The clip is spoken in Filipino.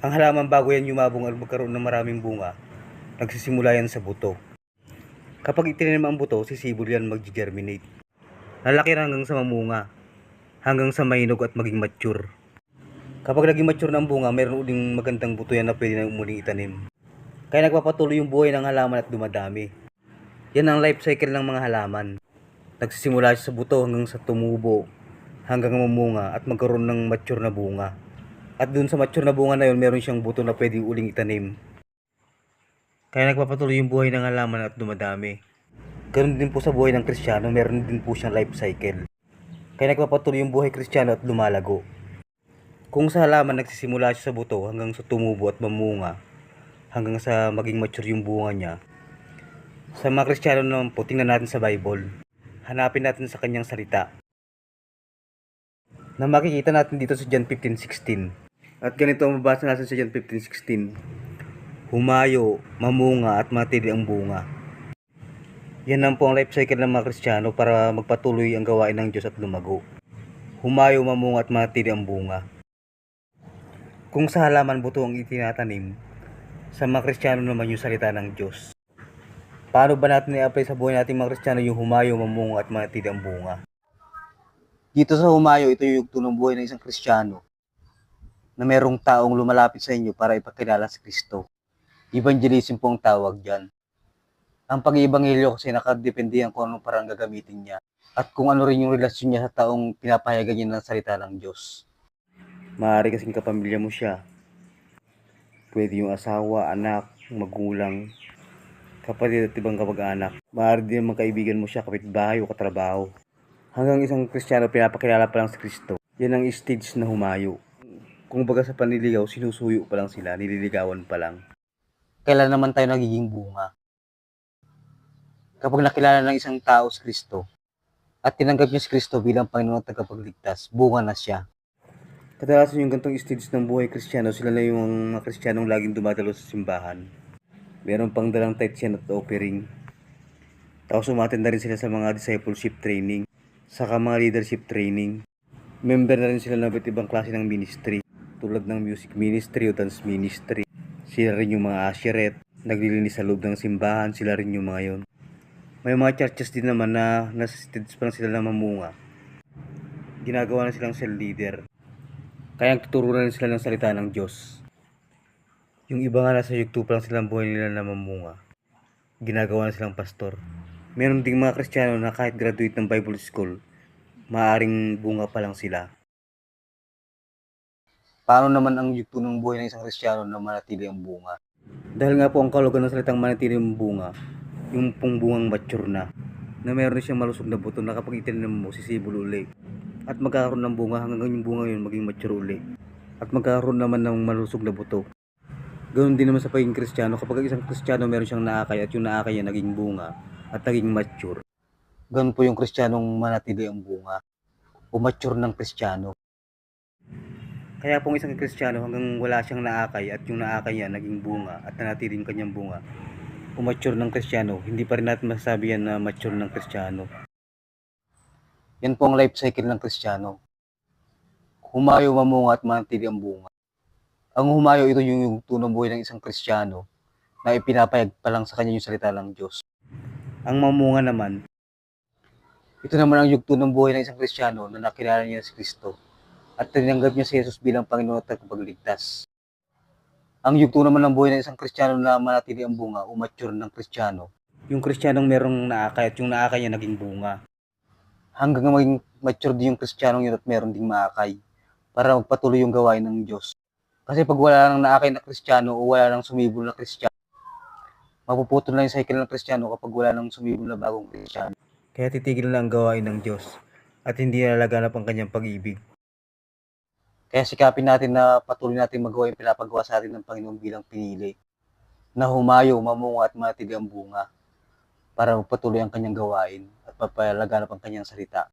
Ang halaman bago yan yumabong at magkaroon ng maraming bunga, nagsisimula yan sa buto. Kapag itinanim ang buto, sisibol yan mag-germinate. Lalaki hanggang sa mamunga, hanggang sa mainog at maging mature. Kapag naging mature ang bunga, mayroon uling magandang buto yan na pwede na umuling itanim. Kaya nagpapatuloy yung buhay ng halaman at dumadami. Yan ang life cycle ng mga halaman. Nagsisimula siya sa buto hanggang sa tumubo, hanggang mamunga at magkaroon ng mature na bunga. At dun sa mature na bunga na yun, meron siyang buto na pwedeng uling itanim. Kaya nagpapatuloy yung buhay ng halaman at dumadami. Ganun din po sa buhay ng Kristiyano, meron din po siyang life cycle. Kaya nagpapatuloy yung buhay Kristiyano at lumalago. Kung sa halaman nagsisimula siya sa buto hanggang sa tumubo at mamunga, hanggang sa maging mature yung bunga niya. Sa mga Kristiyano naman po, tingnan natin sa Bible. Hanapin natin sa kanyang salita. Na makikita natin dito sa John 15.16. At ganito ang mabasa natin sa John 15.16. Humayo, mamunga at matili ang bunga. Yan lang po ang life cycle ng mga Kristiyano para magpatuloy ang gawain ng Diyos at lumago. Humayo, mamunga at matili ang bunga. Kung sa halaman buto ang itinatanim, sa mga Kristiyano naman yung salita ng Diyos. Paano ba natin i-apply sa buhay natin mga Kristiyano yung humayo, mamunga at matili ang bunga? Dito sa humayo, ito yung yugto ng buhay ng isang Kristiyano na merong taong lumalapit sa inyo para ipakilala si Kristo. Evangelism po ang tawag dyan. Ang pag-iibanghelyo kasi nakadepende yan kung anong parang gagamitin niya at kung ano rin yung relasyon niya sa taong pinapayagan niya ng salita ng Diyos. Maaari kasing kapamilya mo siya. Pwede yung asawa, anak, magulang, kapatid at ibang kapag-anak. Maaari din mga kaibigan mo siya, kapitbahay o katrabaho. Hanggang isang Kristiyano pinapakilala pa lang si Kristo. Yan ang stage na humayo. Kung baga sa panliligaw, sinusuyo pa lang sila, nililigawan pa lang. Kailan naman tayo nagiging bunga? Kapag nakilala ng isang tao si Kristo at tinanggap niya si Kristo bilang Panginoon at tagapagligtas, bunga na siya. Kadalasan yung gantong stage ng buhay Kristiyano, sila na yung mga Kristiyanong laging dumadalo sa simbahan. Meron pang dalang yan at offering. Tapos umattend na rin sila sa mga discipleship training, saka mga leadership training. Member na rin sila ng iba't ibang klase ng ministry, tulad ng music ministry o dance ministry. Sila rin yung mga asheret, naglilinis sa loob ng simbahan, sila rin yung mga yon. May mga churches din naman na nasa stage pa lang sila na mamunga. Ginagawa na silang cell leader. Kaya nagtuturo na sila ng salita ng Diyos. Yung iba nga nasa yugto pa lang silang buhay nila na mamunga. Ginagawa na silang pastor. Meron ding mga Kristiyano na kahit graduate ng Bible School, maaring bunga pa lang sila. Paano naman ang yugto ng buhay ng isang Kristiyano na manatili ang bunga? Dahil nga po ang kalugan ng salitang manatili ang bunga, yung pong bungang mature na, na meron siyang malusog na buto na kapag itinanim mo, sisibol uli. At magkakaroon ng bunga hanggang yung bunga yun maging mature uli. At magkakaroon naman ng malusog na buto. Ganoon din naman sa pagiging Kristiyano, kapag isang Kristiyano meron siyang naakay at yung naakay niya naging bunga at naging mature. Ganun po yung Kristiyanong manatili ang bunga o mature ng Kristiyano. Kaya pong isang Kristiyano hanggang wala siyang naakay at yung naakay niya naging bunga at nanatili yung kanyang bunga o mature ng Kristiyano, hindi pa rin natin masasabi yan na mature ng Kristiyano. Yan po ang life cycle ng Kristiyano. Humayo, mamunga at manatili ang bunga. Ang humayo, ito yung yung tunong buhay ng isang Kristiyano na ipinapayag pa lang sa kanya yung salita ng Diyos. Ang mamunga naman, ito naman ang yugto ng buhay ng isang Kristiyano na nakilala niya si Kristo at tinanggap niya si Jesus bilang Panginoon at tagapagligtas. Ang yugto naman ng buhay ng isang Kristiyano na manatili ang bunga o mature ng Kristiyano. Yung Kristiyanong merong naakay at yung naakay niya naging bunga. Hanggang maging mature din yung Kristiyanong yun at meron ding maakay para magpatuloy yung gawain ng Diyos. Kasi pag wala nang naakay na Kristiyano o wala nang sumibol na Kristiyano, mapuputol na yung cycle ng Kristiyano kapag wala nang sumibol na bagong Kristiyano. Kaya titigil na ang gawain ng Diyos at hindi nalaganap ang kanyang pag-ibig. Kaya sikapin natin na patuloy natin magawa yung pinapagawa sa atin ng Panginoon bilang pinili. Na humayo, mamunga at matili ang bunga para magpatuloy ang kanyang gawain at papalaganap ang kanyang salita.